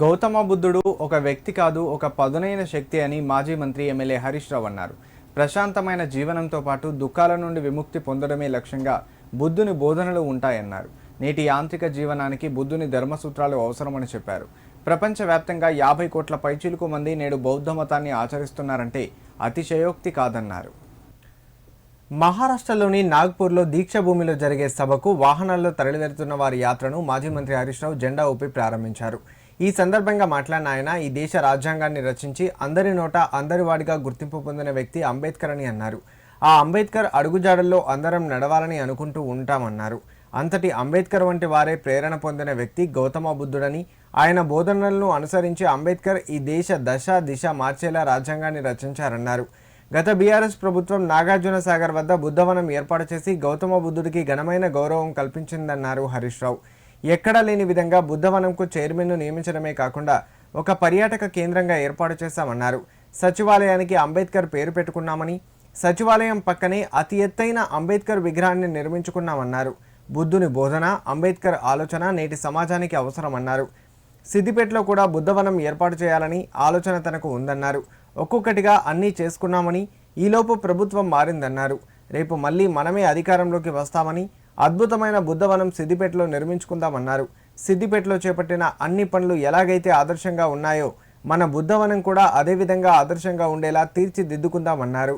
గౌతమ బుద్ధుడు ఒక వ్యక్తి కాదు ఒక పదునైన శక్తి అని మాజీ మంత్రి ఎమ్మెల్యే హరీష్ రావు అన్నారు. ప్రశాంతమైన జీవనంతో పాటు దుఃఖాల నుండి విముక్తి పొందడమే లక్ష్యంగా బుద్ధుని బోధనలు ఉంటాయన్నారు. నేటి యాంత్రిక జీవనానికి బుద్ధుని ధర్మసూత్రాలు అవసరమని చెప్పారు. ప్రపంచవ్యాప్తంగా యాభై కోట్ల పైచిలుకు మంది నేడు బౌద్ధ మతాన్ని ఆచరిస్తున్నారంటే అతిశయోక్తి కాదన్నారు. మహారాష్ట్రలోని నాగ్పూర్లో దీక్ష భూమిలో జరిగే సభకు వాహనాల్లో తరలివెళ్తున్న వారి యాత్రను మాజీ మంత్రి హరీష్ రావు జెండా ఊపి ప్రారంభించారు. ఈ సందర్భంగా మాట్లాడిన ఆయన ఈ దేశ రాజ్యాంగాన్ని రచించి అందరి నోట అందరివాడిగా గుర్తింపు పొందిన వ్యక్తి అంబేద్కర్ అని అన్నారు. ఆ అంబేద్కర్ అడుగుజాడల్లో అందరం నడవాలని అనుకుంటూ ఉంటామన్నారు. అంతటి అంబేద్కర్ వంటి వారే ప్రేరణ పొందిన వ్యక్తి గౌతమ బుద్ధుడని ఆయన బోధనలను అనుసరించి అంబేద్కర్ ఈ దేశ దశ దిశ మార్చేలా రాజ్యాంగాన్ని రచించారన్నారు. గత బీఆర్ఎస్ ప్రభుత్వం నాగార్జున సాగర్ వద్ద బుద్ధవనం ఏర్పాటు చేసి గౌతమ బుద్ధుడికి ఘనమైన గౌరవం కల్పించిందన్నారు హరీష్ రావు. ఎక్కడా లేని విధంగా బుద్ధవనంకు చైర్మన్ను నియమించడమే కాకుండా ఒక పర్యాటక కేంద్రంగా ఏర్పాటు చేశామన్నారు. సచివాలయానికి అంబేద్కర్ పేరు పెట్టుకున్నామని సచివాలయం పక్కనే అతి ఎత్తైన అంబేద్కర్ విగ్రహాన్ని నిర్మించుకున్నామన్నారు. బుద్ధుని బోధన అంబేద్కర్ ఆలోచన నేటి సమాజానికి అవసరమన్నారు. సిద్దిపేటలో కూడా బుద్ధవనం ఏర్పాటు చేయాలని ఆలోచన తనకు ఉందన్నారు. ఒక్కొక్కటిగా అన్నీ చేసుకున్నామని ఈలోపు ప్రభుత్వం మారిందన్నారు. రేపు మళ్ళీ మనమే అధికారంలోకి వస్తామని అద్భుతమైన బుద్ధవనం సిద్దిపేటలో నిర్మించుకుందామన్నారు. సిద్దిపేటలో చేపట్టిన అన్ని పనులు ఎలాగైతే ఆదర్శంగా ఉన్నాయో మన బుద్ధవనం కూడా అదేవిధంగా ఆదర్శంగా ఉండేలా తీర్చిదిద్దుకుందామన్నారు.